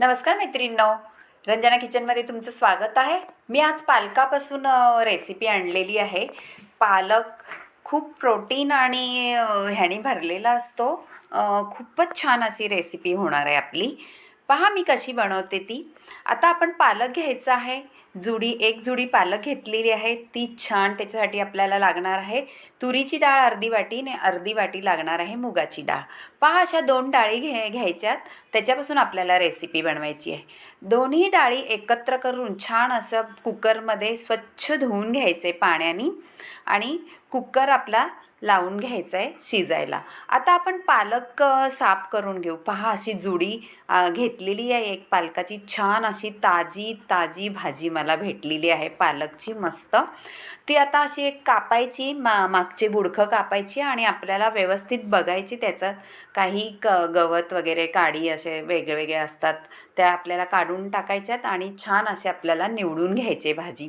नमस्कार मैत्रिणींनो. रंजना किचनमध्ये तुमचं स्वागत आहे. मी आज पालकापासून रेसिपी आणलेली आहे. पालक खूप प्रोटीन आणि ह्याने भरलेला असतो. खूपच छान अशी रेसिपी होणार आहे आपली. पहा मी कशी बनवते ती. आता आपण पालक घ्यायचं आहे. जुडी एक जुडी पालक घेतलेली आहे. ती छान त्याच्यासाठी आपल्याला लागणार आहे. तुरीची डाळ अर्धी वाटी आणि अर्धी वाटी लागणार आहे मुगाची डाळ. पहा अशा दोन डाळी घे घ्यायच्यात. त्याच्यापासून आपल्याला रेसिपी बनवायची आहे. दोन्ही डाळी एकत्र करून छान असं कुकरमध्ये स्वच्छ धुवून घ्यायचे पाण्याने. आणि कुकर आपला लावून घ्यायचं आहे शिजायला. आता आपण पालक साफ करून घेऊ. पहा अशी जुडी घेतलेली आहे एक पालकाची. छान अशी ताजी ताजी भाजी मला भेटलेली आहे पालकची मस्त. ती आता अशी एक कापायची मा मागचे बुडखं कापायची आणि आपल्याला व्यवस्थित बघायची. त्याचं काही क गवत वगैरे काडी असे वेगवेगळे असतात त्या आपल्याला काढून टाकायच्यात आणि छान असे आपल्याला निवडून घ्यायचे भाजी.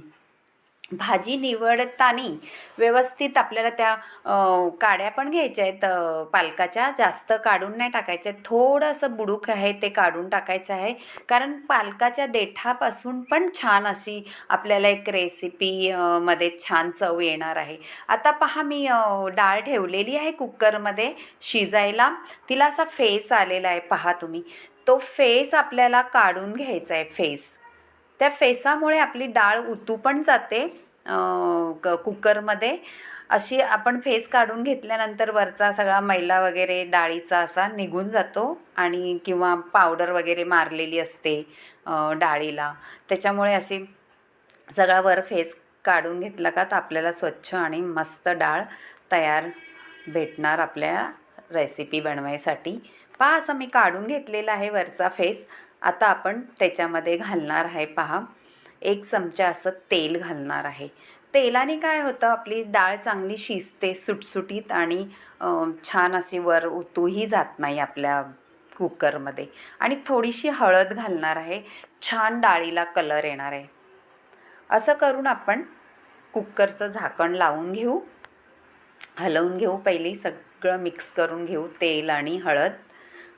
भाजी निवडताना व्यवस्थित आपल्याला त्या काड्या पण घ्यायच्या आहेत पालकाच्या. जास्त काढून नाही टाकायच्या आहेत थोडंसं बुडूक आहे ते काढून टाकायचं आहे. कारण पालकाच्या देठापासून पण छान अशी आपल्याला एक रेसिपी मध्ये छान चव येणार आहे. आता पहा मी डाळ ठेवलेली आहे कुकरमध्ये शिजायला. तिला असा फेस आलेला आहे पहा तुम्ही. तो फेस आपल्याला काढून घ्यायचा आहे फेस. त्या फेसामुळे आपली डाळ उतू पण जाते क कुकरमध्ये. अशी आपण फेस काढून घेतल्यानंतर वरचा सगळा मैला वगैरे डाळीचा असा निघून जातो आणि किंवा पावडर वगैरे मारलेली असते डाळीला. त्याच्यामुळे अशी सगळा वर फेस काढून घेतला का तर आपल्याला स्वच्छ आणि मस्त डाळ तयार भेटणार आपल्या रेसिपी बनवायसाठी. पहा असं मी काढून घेतलेला आहे वरचा फेस. आता आपण त्याच्यामध्ये घालणार आहे पहा. एक चमचा असं तेल घालणार आहे. तेलाने काय होतं आपली डाळ चांगली शिजते सुटसुटीत आणि छान अशी वर उतूही जात नाही आपल्या कुकरमध्ये. आणि थोडीशी हळद घालणार आहे. छान डाळीला कलर येणार आहे. असं करून आपण कुकरचं झाकण लावून घेऊ. हलवून घेऊ. पहिली सगळं मिक्स करून घेऊ. तेल आणि हळद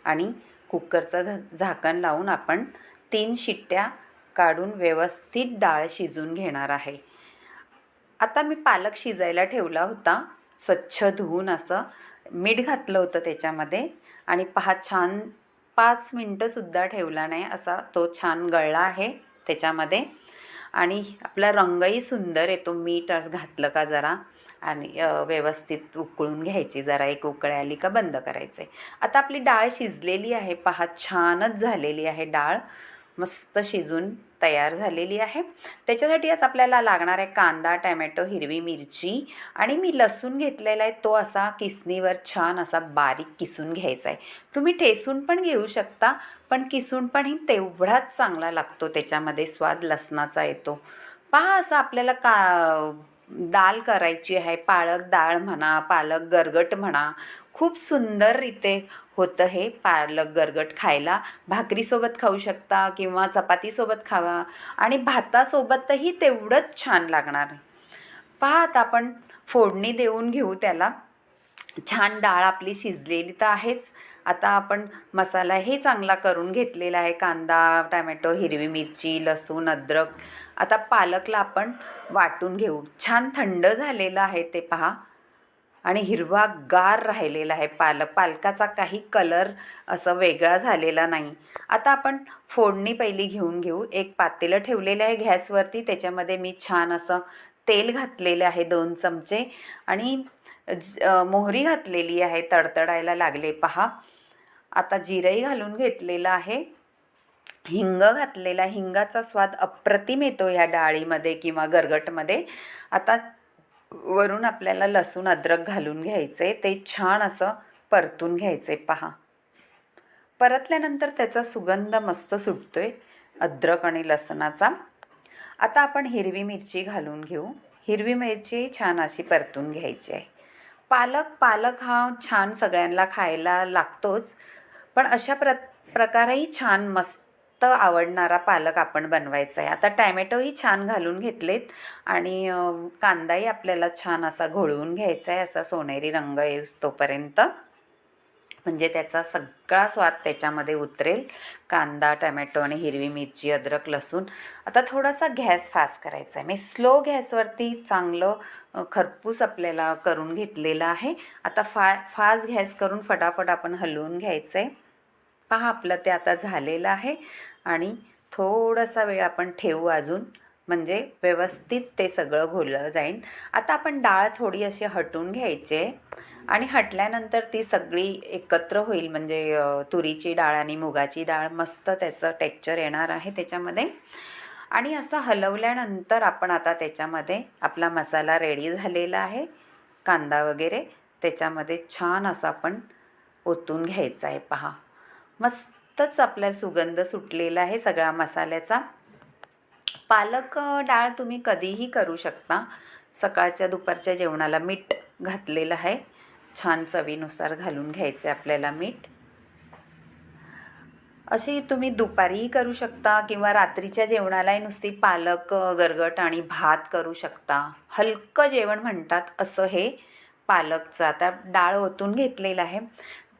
आणि कुकरचं घ झाकण लावून आपण तीन शिट्ट्या काढून व्यवस्थित डाळ शिजून घेणार आहे. आता मी पालक शिजायला ठेवला होता. स्वच्छ धुवून असं मीठ घातलं होतं त्याच्यामध्ये आणि पहा छान पाच मिनटंसुद्धा ठेवला नाही असा तो छान गळला आहे त्याच्यामध्ये. आणि आपला रंगही सुंदर येतो मीठ घातलं का जरा आणि व्यवस्थित उकळून घ्यायची. जरा एक उकळी आली का बंद करायचे आता आपली डाळ शिजलेली आहे. पहा छानच झालेली आहे डाळ. मस्त शिजून तयार झालेली आहे. त्याच्यासाठी आता आपल्याला लागणार आहे कांदा टॅमॅटो हिरवी मिरची आणि मी लसूण घेतलेला आहे. तो असा किसणीवर छान असा बारीक किसून घ्यायचा आहे. तुम्ही ठेसून पण घेऊ शकता पण किसून पण ही तेवढाच चांगला लागतो. त्याच्यामध्ये स्वाद लसणाचा येतो. पहा असं आपल्याला का दाल करायची आहे पालक डाळ म्हणा पालक गरगट म्हणा. खूप सुंदर रीते होतं हे पालक गरगट खायला. भाकरीसोबत खाऊ शकता किंवा चपातीसोबत खावा आणि भातासोबतही तेवढंच छान लागणार पहा आता आपण फोडणी देऊन घेऊ त्याला. छान डाळ आपली शिजलेली तर आहेच. आता आपण मसालाही चांगला करून घेतलेला आहे. कांदा टमॅटो हिरवी मिरची लसूण अद्रक. आता पालकला आपण वाटून घेऊ. छान थंड झालेलं आहे ते पहा. आणि हिरवा गार राहिलेला आहे पालक. पालकाचा काही कलर असं वेगळा झालेला नाही. आता आपण फोडणी पहिली घेऊन घेऊ. एक पातेलं ठेवलेलं आहे गॅसवरती. त्याच्यामध्ये मी छान असं तेल घातलेलं आहे दोन चमचे आणि ज- मोहरी घातलेली आहे तडतडायला लागले. पहा आता जिरंही घालून घेतलेलं आहे. हिंग घातलेला हिंगाचा स्वाद अप्रतिम येतो ह्या डाळीमध्ये किंवा गरगटमध्ये. आता वरून आपल्याला लसूण अद्रक घालून घ्यायचे. ते छान असं परतून घ्यायचे. पहा. परतल्यानंतर त्याचा सुगंध मस्त सुटतोय. अद्रक आणि लसणाचा. आता आपण हिरवी मिरची घालून घेऊ. हिरवी मिरची छान अशी परतून घ्यायची आहे. पालक पालक हा छान सगळ्यांना खायला लागतोच. पण अशा प्र प्रकारेही छान मस्त आवडणारा पालक आपण बनवायचा आहे. आता टॅमॅटोही छान घालून घेतलेत आणि कांदाही आपल्याला छान असा घोळवून घ्यायचा आहे असा सोनेरी रंग येऊस तोपर्यंत. म्हणजे त्याचा सगळा स्वाद त्याच्यामध्ये उतरेल. कांदा टमॅटो आणि हिरवी मिरची अद्रक लसूण. आता थोडासा गॅस फास्ट करायचा आहे. मी स्लो गॅसवरती चांगलं खरपूस आपल्याला करून घेतलेलं आहे. आता फा फास्ट गॅस करून फटाफट आपण हलवून घ्यायचं आहे पहा आपलं ते आता झालेलं आहे. आणि थोडासा वेळ आपण ठेवू अजून. म्हणजे व्यवस्थित ते सगळं घोललं जाईल. आता आपण डाळ थोडी अशी हटून घ्यायची आहे. आणि हटल्यानंतर ती सगळी एकत्र होईल. म्हणजे तुरीची डाळ आणि मुगाची डाळ मस्त त्याचं टेक्चर येणार आहे त्याच्यामध्ये. आणि असं हलवल्यानंतर आपण आता त्याच्यामध्ये आपला मसाला रेडी झालेला आहे. कांदा वगैरे त्याच्यामध्ये छान असं आपण ओतून घ्यायचा आहे. पहा. मस्तच आपला सुगंध सुटलेला आहे सगळ्या मसाल्याचा. पालक डाळ तुम्ही कधीही करू शकता. सकाळच्या दुपारच्या जेवणाला मीठ घातलेलं आहे. छान चवीनुसार घालून घ्यायचे आपल्याला मीठ. अशी तुम्ही दुपारीही करू शकता किंवा रात्रीच्या जेवणालाही नुसती पालक गरगट आणि भात करू शकता. हलकं जेवण म्हणतात असं हे पालकचं. आता डाळ ओतून घेतलेलं आहे.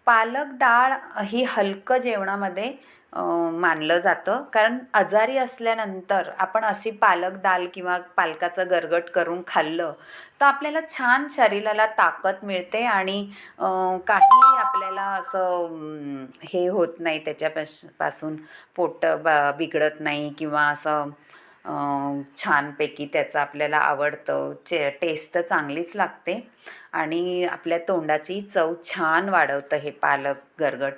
पालक डाळ ही हलकं जेवणामध्ये मानलं जातं. कारण आजारी असल्यानंतर आपण अशी पालक दाल किंवा पालकाचं गरगट करून खाल्लं तर आपल्याला छान शरीराला ताकद मिळते आणि काही आपल्याला असं हे होत नाही त्याच्यापासपासून पोट ब बिघडत नाही किंवा असं छानपैकी त्याचं आपल्याला आवडतं चे टेस्ट चांगलीच लागते. आणि आपल्या तोंडाची चव छान वाढवतं हे पालक गरगट.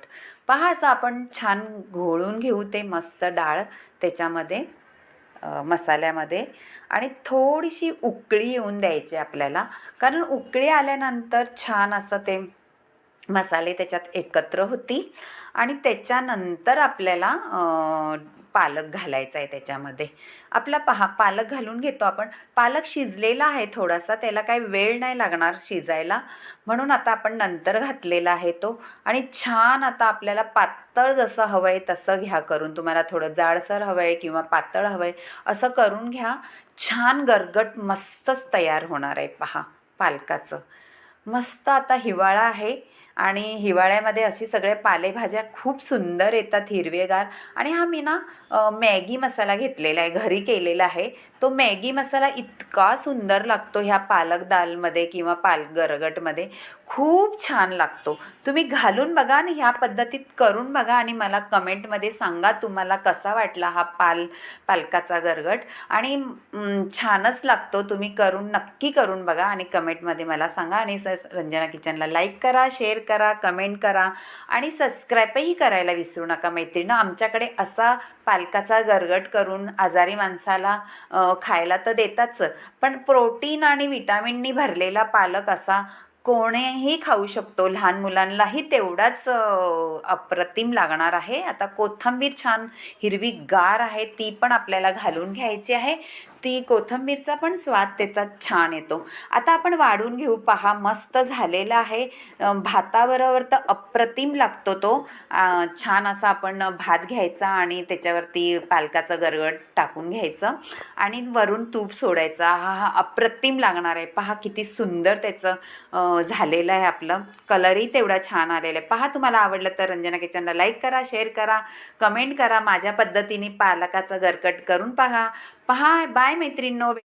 पहा असं आपण छान घोळून घेऊ ते मस्त डाळ त्याच्यामध्ये मसाल्यामध्ये. आणि थोडीशी उकळी येऊन द्यायची आपल्याला. कारण उकळी आल्यानंतर छान असं ते मसाले त्याच्यात एकत्र होतील. आणि त्याच्यानंतर आपल्याला पालक घालायचा आहे त्याच्यामध्ये. आपला पहा पालक घालून घेतो आपण. पालक शिजलेला आहे थोडासा त्याला काही वेळ नाही लागणार शिजायला. म्हणून आता आपण नंतर घातलेला आहे तो. आणि छान आता आपल्याला पातळ जसं हवं आहे तसं घ्या करून. तुम्हाला थोडं जाडसर हवं आहे किंवा पातळ हवं आहे असं करून घ्या. छान गरगट मस्तच तयार होणार आहे पहा पालकाचं. मस्त आता हिवाळा आहे. आणि हिवाळ्यामध्ये अशी सगळ्या पालेभाज्या खूप सुंदर येतात हिरवेगार. आणि हा मी ना मॅगी मसाला घेतलेला आहे घरी केलेला आहे. तो मॅगी मसाला इतका सुंदर लागतो ह्या पालक दालमध्ये किंवा पाल गरगटमध्ये. खूप छान लागतो. तुम्ही घालून बघा आणि ह्या पद्धतीत करून बघा आणि मला कमेंटमध्ये सांगा तुम्हाला कसा वाटला हा पाल पालकाचा गरगट. आणि छानच लागतो. तुम्ही करून नक्की करून बघा आणि कमेंटमध्ये मला सांगा. आणि स रंजना किचनला लाईक करा शेअर करा कमेंट करा आणि सबस्क्राईबही करायला विसरू नका मैत्रिणं. आमच्याकडे असा पालकाचा गरगट करून आजारी माणसाला खायला तर देताच पण प्रोटीन आणि विटामिननी भरलेला पालक असा कोणीही खाऊ शकतो. लहान मुलांनाही तेवढाच अप्रतिम लागणार आहे. आता कोथिंबीर छान हिरवी गार आहे ती पण आपल्याला घालून घ्यायची आहे. ती कोथिंबीरचा पण स्वाद त्याचा छान येतो. आता आपण वाढून घेऊ. पहा मस्त झालेला आहे. भाताबरोबर तर अप्रतिम लागतो तो. छान असा आपण भात घ्यायचा आणि त्याच्यावरती पालकाचं गरगट टाकून घ्यायचं. आणि वरून तूप सोडायचा. हा हा अप्रतिम लागणार आहे. पहा किती सुंदर त्याचं झालेलं आहे आपलं. कलरही तेवढा छान आलेला आहे. पहा तुम्हाला आवडलं तर रंजना किचनला लाईक करा शेअर करा कमेंट करा. माझ्या पद्धतीने पालकाचं गरकट करून पहा. पहा बाय मैत्रिणींनो.